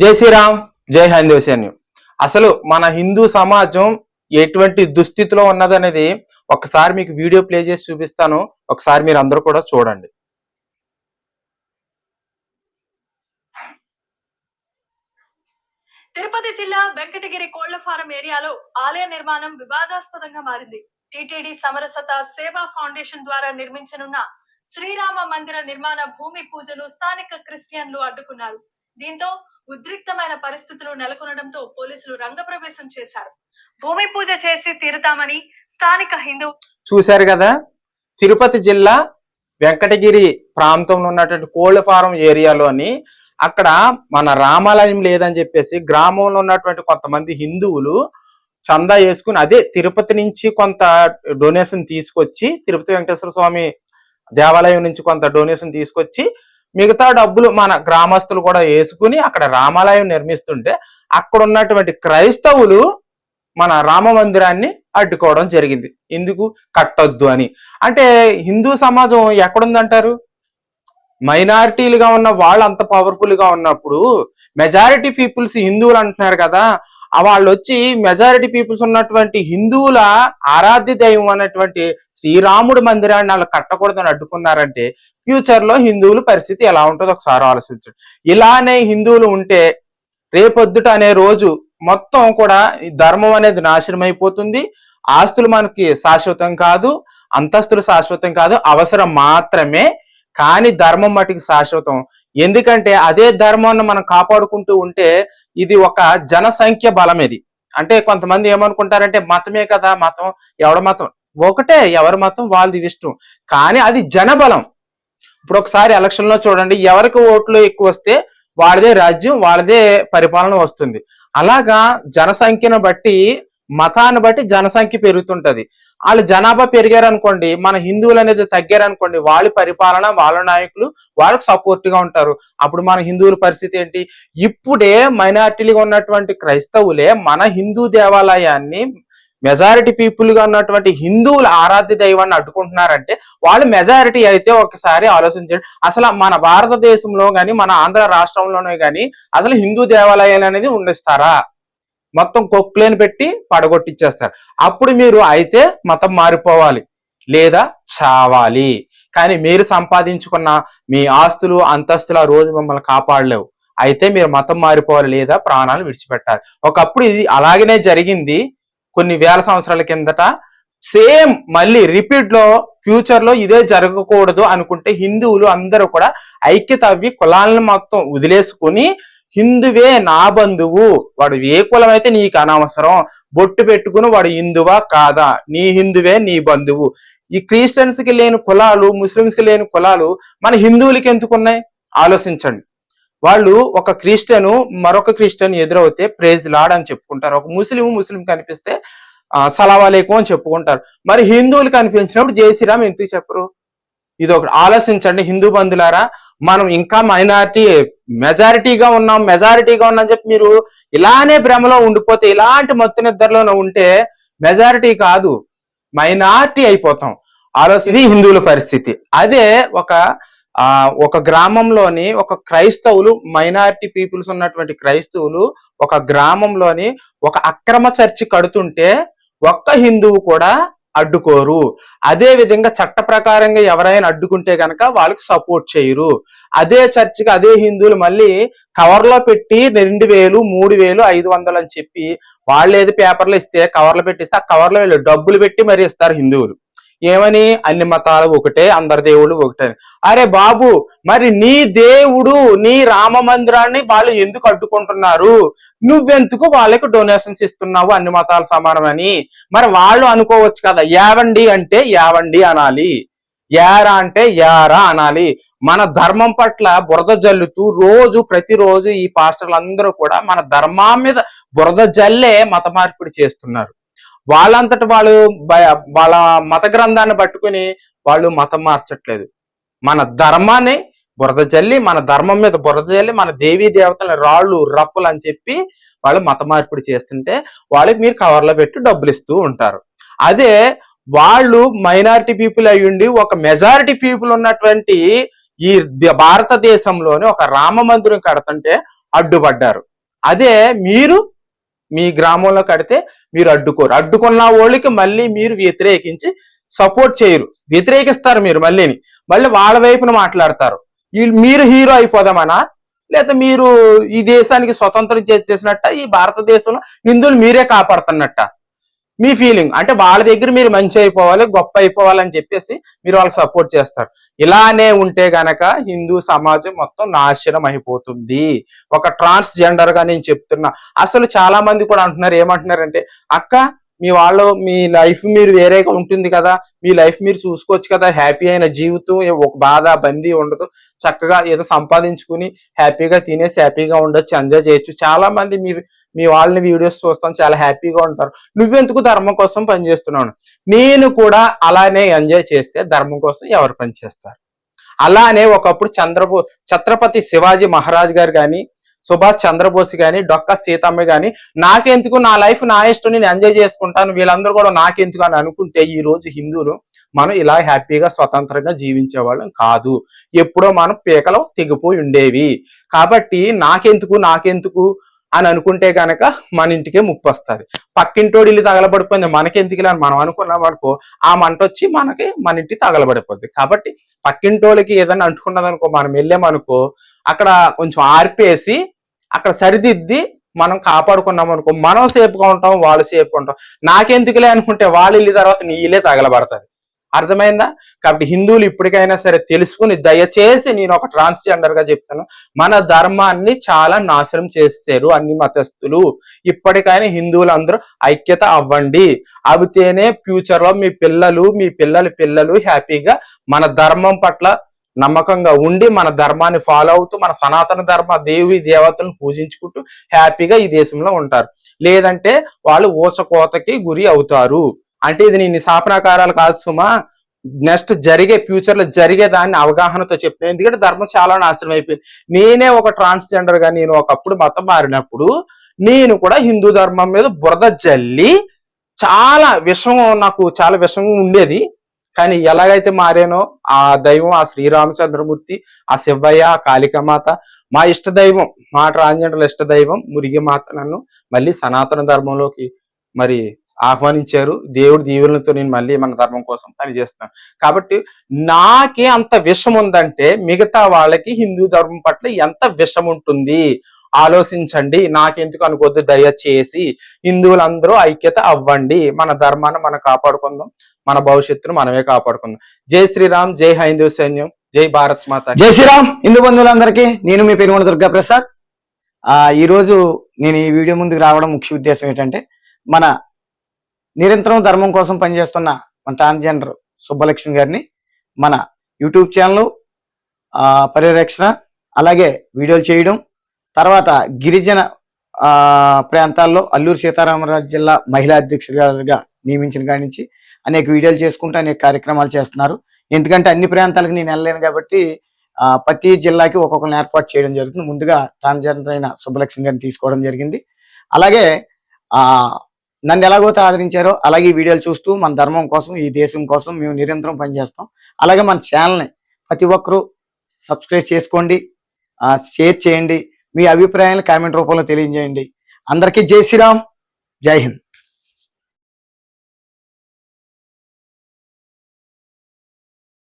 జై శ్రీరామ్ జై హిందూ సైన్యం అసలు మన హిందూ సమాజం ఎటువంటి దుస్థితిలో ఉన్నదనేది ఒకసారి మీకు వీడియో ప్లే చేసి చూపిస్తాను. ఒకసారి మీరు అందరూ కూడా చూడండి. తిరుపతి జిల్లా వెంకటగిరి కోళ్ళ ఫారం ఏరియాలో ఆలయ నిర్మాణం వివాదాస్పదంగా మారింది. టిటిడి సమరసత సేవా ఫౌండేషన్ ద్వారా నిర్మించనున్న శ్రీరామ మందిర నిర్మాణ భూమి పూజను స్థానిక క్రిస్టియన్లు అడ్డుకున్నారు. దీంతో ఉద్రిక్తమైన పరిస్థితులు నెలకొనడంతో పోలీసులు రంగప్రవేశం చేశారు. భూమి పూజ చేసి తీరుతామని స్థానిక హిందూ చూశారు కదా? తిరుపతి జిల్లా వెంకటగిరి ప్రాంతంలో ఉన్నటువంటి కోళ్ళ ఫారం ఏరియాలోని అక్కడ మన రామాలయం లేదని చెప్పేసి గ్రామంలో ఉన్నటువంటి కొంతమంది హిందువులు చందా వేసుకుని అదే తిరుపతి నుంచి కొంత డొనేషన్ తీసుకొచ్చి తిరుపతి వెంకటేశ్వర స్వామి దేవాలయం నుంచి కొంత డొనేషన్ తీసుకొచ్చి మిగతా డబ్బులు మన గ్రామస్తులు కూడా వేసుకుని అక్కడ రామాలయం నిర్మిస్తుంటే అక్కడ ఉన్నటువంటి క్రైస్తవులు మన రామ మందిరాన్ని అడ్డుకోవడం జరిగింది. ఎందుకు? కట్టొద్దు అని. అంటే హిందూ సమాజం ఎక్కడుందంటారు? మైనారిటీలుగా ఉన్న వాళ్ళు అంత పవర్ఫుల్గా ఉన్నప్పుడు మెజారిటీ పీపుల్స్ హిందువులు అంటున్నారు కదా వాళ్ళు వచ్చి మెజారిటీ పీపుల్స్ ఉన్నటువంటి హిందువుల ఆరాధ్య దైవం అన్నటువంటి శ్రీరాముడి మందిరాన్ని వాళ్ళు కట్టకూడదని అడ్డుకున్నారంటే ఫ్యూచర్లో హిందువుల పరిస్థితి ఎలా ఉంటుందో ఒకసారి ఆలోచించండి. ఇలానే హిందువులు ఉంటే రేపొద్దుట అనే రోజు మొత్తం కూడా ఈ ధర్మం అనేది నాశనం అయిపోతుంది ఆస్తులు మనకి శాశ్వతం కాదు అంతస్తులు శాశ్వతం కాదు అవసరం మాత్రమే. కానీ ధర్మం మటుకు శాశ్వతం. ఎందుకంటే అదే ధర్మాన్ని మనం కాపాడుకుంటూ ఉంటే ఇది ఒక జనసంఖ్య బలం ఇది. అంటే కొంతమంది ఏమనుకుంటారంటే మతమే కదా మతం ఎవడ మతం? ఒకటే ఎవరి మతం? వాళ్ళది ఇష్టం కానీ అది జనబలం. ఇప్పుడు ఒకసారి ఎలక్షన్లో చూడండి ఎవరికి ఓట్లు ఎక్కువ వస్తే వాళ్ళదే రాజ్యం వాళ్ళదే పరిపాలన వస్తుంది. అలాగా జనసంఖ్యను బట్టి మతాన్ని బట్టి జనసంఖ్య పెరుగుతుంటది. వాళ్ళు జనాభా పెరిగారు అనుకోండి మన హిందువులు అనేది తగ్గారు అనుకోండి వాళ్ళ పరిపాలన వాళ్ళ నాయకులు వాళ్ళకి సపోర్ట్గా ఉంటారు. అప్పుడు మన హిందువుల పరిస్థితి ఏంటి? ఇప్పుడే మైనార్టీలుగా ఉన్నటువంటి క్రైస్తవులే మన హిందూ దేవాలయాన్ని మెజారిటీ పీపుల్గా ఉన్నటువంటి హిందువుల ఆరాధ్య దైవాన్ని అడ్డుకుంటున్నారంటే వాళ్ళు మెజారిటీ అయితే ఒకసారి ఆలోచించండి. అసలు మన భారతదేశంలో గాని మన ఆంధ్ర రాష్ట్రంలోనే కానీ అసలు హిందూ దేవాలయాలు అనేది ఉండిస్తారా? మొత్తం కొక్కులేని పెట్టి పడగొట్టిచ్చేస్తారు. అప్పుడు మీరు అయితే మతం మారిపోవాలి. లేదా చావాలి. కానీ మీరు సంపాదించుకున్న మీ ఆస్తులు అంతస్తులు ఆ రోజు మిమ్మల్ని కాపాడలేవు. అయితే మీరు మతం మారిపోవాలి లేదా ప్రాణాలు విడిచిపెట్టాలి. ఒకప్పుడు ఇది అలాగనే జరిగింది. కొన్ని వేల సంవత్సరాల కిందట సేమ్ మళ్ళీ రిపీట్లో ఫ్యూచర్లో ఇదే జరగకూడదు అనుకుంటే హిందువులు అందరూ కూడా ఐక్యత అవి కులాలను మొత్తం వదిలేసుకుని హిందువే నా బంధువు. వాడు ఏ కులం అయితే నీకు అనవసరం బొట్టు పెట్టుకుని వాడు హిందువా కాదా? నీ హిందువే నీ బంధువు. ఈ క్రిస్టియన్స్కి లేని కులాలు ముస్లిమ్స్కి లేని కులాలు మన హిందువులకి ఎందుకున్నాయి? ఆలోచించండి. వాళ్ళు ఒక క్రిస్టియన్ మరొక క్రిస్టియన్ ఎదురవుతే ప్రేజ్ లాడ్ అని చెప్పుకుంటారు. ఒక ముస్లిం ముస్లిం కనిపిస్తే సలావాలేకు అని చెప్పుకుంటారు. మరి హిందువులు కనిపించినప్పుడు జై శ్రీరామ్ ఎందుకు చెప్పరు? ఇది ఒకటి ఆలోచించండి హిందూ బంధులారా మనం ఇంకా మైనారిటీ మెజారిటీగా ఉన్నాం మెజారిటీగా ఉన్నాం చెప్పి మీరు ఇలానే భ్రమలో ఉండిపోతే ఇలాంటి మత్తు నిద్రలోనే ఉంటే మెజారిటీ కాదు మైనారిటీ అయిపోతాం. ఆలోచించి హిందువుల పరిస్థితి. అదే ఒక ఆ ఒక గ్రామంలోని ఒక క్రైస్తవులు మైనారిటీ పీపుల్స్ ఉన్నటువంటి క్రైస్తవులు ఒక గ్రామంలోని ఒక అక్రమ చర్చి కడుతుంటే ఒక్క హిందువు కూడా అడ్డుకోరు. అదే విధంగా చట్ట ప్రకారంగా ఎవరైనా అడ్డుకుంటే కనుక వాళ్ళకి సపోర్ట్ చేయరు. అదే చర్చికి అదే హిందువులు మళ్ళీ కవర్లో పెట్టి రెండు వేలు మూడు వేలు ఐదు వందలు అని చెప్పి వాళ్ళు ఏది పేపర్లు ఇస్తే కవర్లు పెట్టిస్తే ఆ కవర్లో వీళ్ళు డబ్బులు పెట్టి మరి ఇస్తారు హిందువులు. ఏమని? అన్ని మతాలు ఒకటే అందరి దేవుళ్ళు ఒకటే. అరే బాబు మరి నీ దేవుడు నీ రామ మందిరాన్ని వాళ్ళు ఎందుకు అడ్డుకుంటున్నారు? నువ్వెందుకు వాళ్ళకి డొనేషన్స్ ఇస్తున్నావు అన్ని మతాలు సమానమని? మరి వాళ్ళు అనుకోవచ్చు కదా యావండి అంటే యావండి అనాలి. యారా అంటే యారా అనాలి. మన ధర్మం పట్ల బురద జల్లుతూ రోజు ప్రతిరోజు ఈ పాస్టర్లు అందరూ కూడా మన ధర్మం మీద బురద జల్లే మత మార్పిడి చేస్తున్నారు. వాళ్ళంతట వాళ్ళు వాళ్ళ మత గ్రంథాన్ని పట్టుకుని వాళ్ళు మతం మార్చట్లేదు. మన ధర్మాన్ని బురద చల్లి మన ధర్మం మీద బురద చల్లి మన దేవీ దేవతల రాళ్ళు రప్పులు అని చెప్పి వాళ్ళు మత మార్పిడి చేస్తుంటే వాళ్ళకి మీరు కవర్లో పెట్టి డబ్బులు ఇస్తూ ఉంటారు. అదే వాళ్ళు మైనారిటీ పీపుల్ అయ్యుండి ఒక మెజారిటీ పీపుల్ ఉన్నటువంటి ఈ భారతదేశంలోని ఒక రామ మందిరం కడుతుంటే అడ్డుపడ్డారు. అదే మీరు మీ గ్రామంలో కడితే మీరు అడ్డుకోరు. అడ్డుకున్న వాళ్ళకి మళ్ళీ మీరు వ్యతిరేకించి సపోర్ట్ చేయరు. వ్యతిరేకిస్తారు మీరు మళ్ళీని. మళ్ళీ వాళ్ళ వైపున మాట్లాడతారు. మీరు హీరో అయిపోదామనా? లేదా మీరు ఈ దేశానికి స్వతంత్రం చేసినట్ట ఈ భారతదేశంలో హిందువులు మీరే కాపాడుతున్నట్ట? మీ ఫీలింగ్ అంటే వాళ్ళ దగ్గర మీరు మంచి అయిపోవాలి గొప్ప అయిపోవాలి అని చెప్పేసి మీరు వాళ్ళకి సపోర్ట్ చేస్తారు. ఇలానే ఉంటే గనక హిందూ సమాజం మొత్తం నాశనం అయిపోతుంది. ఒక ట్రాన్స్జెండర్గా నేను చెప్తున్నా. అసలు చాలా మంది కూడా అంటున్నారు ఏమంటున్నారంటే అక్క మీ వాళ్ళు మీ లైఫ్ మీరు వేరేగా ఉంటుంది కదా మీ లైఫ్ మీరు చూసుకోవచ్చు కదా హ్యాపీ అయిన జీవితం ఒక బాధ బందీ ఉండదు. చక్కగా ఏదో సంపాదించుకుని హ్యాపీగా తినేసి హ్యాపీగా ఉండొచ్చు ఎంజాయ్ చేయొచ్చు. చాలా మంది మీ మీ వాళ్ళని వీడియోస్ చూస్తాం చాలా హ్యాపీగా ఉంటారు. నువ్వెందుకు ధర్మం కోసం పనిచేస్తున్నావు నేను కూడా అలానే ఎంజాయ్ చేస్తే ధర్మం కోసం ఎవరు పనిచేస్తారు అలానే ఒకప్పుడు చంద్రబో ఛత్రపతి శివాజీ మహారాజ్ గారు కానీ సుభాష్ చంద్రబోస్ గాని డొక్క సీతమ్మ గాని నాకెందుకు? నా లైఫ్ నా ఇష్టం నేను ఎంజాయ్ చేసుకుంటాను. వీళ్ళందరూ కూడా నాకెందుకు అని అనుకుంటే ఈ రోజు హిందువులు మనం ఇలా హ్యాపీగా స్వతంత్రంగా జీవించే వాళ్ళం కాదు. ఎప్పుడో మనం పీకలు తెగిపోయి ఉండేవి. కాబట్టి నాకెందుకు నాకెందుకు అని అనుకుంటే గనక మన ఇంటికే ముప్పు వస్తుంది పక్కింటోడి ఇల్లు తగలబడిపోయింది మనకెందుకు అని మనం అనుకున్నాం అనుకో ఆ మంట వచ్చి మనకి మన ఇంటికి తగలబడిపోద్ది. కాబట్టి పక్కింటోళ్ళకి ఏదైనా అంటుకున్నదనుకో మనం వెళ్ళామనుకో అక్కడ కొంచెం ఆర్పేసి అక్కడ సరిదిద్ది మనం కాపాడుకున్నాం అనుకో మనం సేఫ్గా ఉంటాం వాళ్ళు సేఫ్గా ఉంటాం. నాకెందుకులే అనుకుంటే వాళ్ళు వెళ్ళిన తర్వాత నీ ఇల్లే తగలబడతాది. అర్థమైందా? కాబట్టి హిందువులు ఇప్పటికైనా సరే తెలుసుకుని దయచేసి నేను ఒక ట్రాన్స్జెండర్గా చెప్తాను. మన ధర్మాన్ని చాలా నాశనం చేశారు అన్ని మతస్థులు. ఇప్పటికైనా హిందువులందరూ ఐక్యత అవ్వండి. అవితేనే ఫ్యూచర్లో మీ పిల్లలు మీ పిల్లల పిల్లలు హ్యాపీగా మన ధర్మం పట్ల నమ్మకంగా ఉండి మన ధర్మాన్ని ఫాలో అవుతూ మన సనాతన ధర్మ దేవి దేవతలను పూజించుకుంటూ హ్యాపీగా ఈ దేశంలో ఉంటారు. లేదంటే వాళ్ళు ఊచకోతకి గురి అవుతారు. అంటే ఇది నేను శాపనాకారాలు కాదు సుమా. నెక్స్ట్ జరిగే ఫ్యూచర్లో జరిగే దాన్ని అవగాహనతో చెప్తాను ఎందుకంటే ధర్మం చాలా నాశనం అయిపోయింది. నేనే ఒక ట్రాన్స్జెండర్గా నేను ఒకప్పుడు మతం మారినప్పుడు నేను కూడా హిందూ ధర్మం మీద బురద జల్లి చాలా విషం నాకు చాలా విషం ఉండేది. కానీ ఎలాగైతే మారానో ఆ దైవం ఆ శ్రీరామచంద్రమూర్తి ఆ శివయ్య ఆ కాళికమాత మా ఇష్ట దైవం మా ట్రాన్స్జెండర్ ఇష్ట దైవం మురిగిమాత నన్ను మళ్ళీ సనాతన ధర్మంలోకి మరి ఆహ్వానించారు. దేవుడి దీవెనలతో నేను మళ్ళీ మన ధర్మం కోసం పనిచేస్తున్నాను. కాబట్టి నాకే అంత విషం ఉందంటే మిగతా వాళ్ళకి హిందూ ధర్మం పట్ల ఎంత విషం ఉంటుంది ఆలోచించండి నాకెందుకు అనుకోద్దు దయచేసి హిందువులందరూ ఐక్యత అవ్వండి. మన ధర్మాన్ని మనం కాపాడుకుందాం మన భవిష్యత్తును మనమే కాపాడుకుందాం. జై శ్రీరామ్ జై హైందూ సైన్యం జై భారత్ మాత జై శ్రీరామ్ హిందూ బంధువులందరికీ నేను మీ పెనుగొండ దుర్గా ప్రసాద్ ఆ ఈరోజు నేను ఈ వీడియో ముందుకు రావడం ముఖ్య ఉద్దేశం ఏంటంటే మన నిరంతరం ధర్మం కోసం పనిచేస్తున్న మన ట్రాన్స్జెండర్ సుబ్బలక్ష్మి గారిని మన యూట్యూబ్ ఛానల్ పర్యవేక్షణ అలాగే వీడియోలు చేయడం తర్వాత గిరిజన ప్రాంతాల్లో అల్లూరు సీతారామరాజు జిల్లా మహిళా అధ్యక్షురాలుగా నియమించిన కాడి నుంచి అనేక వీడియోలు చేసుకుంటూ అనేక కార్యక్రమాలు చేస్తున్నారు. ఎందుకంటే అన్ని ప్రాంతాలకు నేను వెళ్ళలేను కాబట్టి ప్రతి జిల్లాకి ఒక్కొక్కరిని ఏర్పాటు చేయడం జరుగుతుంది. ముందుగా ట్రాన్స్జెండర్ అయిన సుబ్బలక్ష్మి గారిని తీసుకోవడం జరిగింది. అలాగే నన్ను ఎలాగైతే ఆదరించారో అలాగే ఈ వీడియోలు చూస్తూ మన ధర్మం కోసం ఈ దేశం కోసం మేము నిరంతరం పనిచేస్తాం. అలాగే మన ఛానల్ని ప్రతి ఒక్కరూ సబ్స్క్రైబ్ చేసుకోండి. షేర్ చేయండి. మీ అభిప్రాయాలు కామెంట్ రూపంలో తెలియజేయండి. అందరికీ జై శ్రీరామ్. జై హింద్.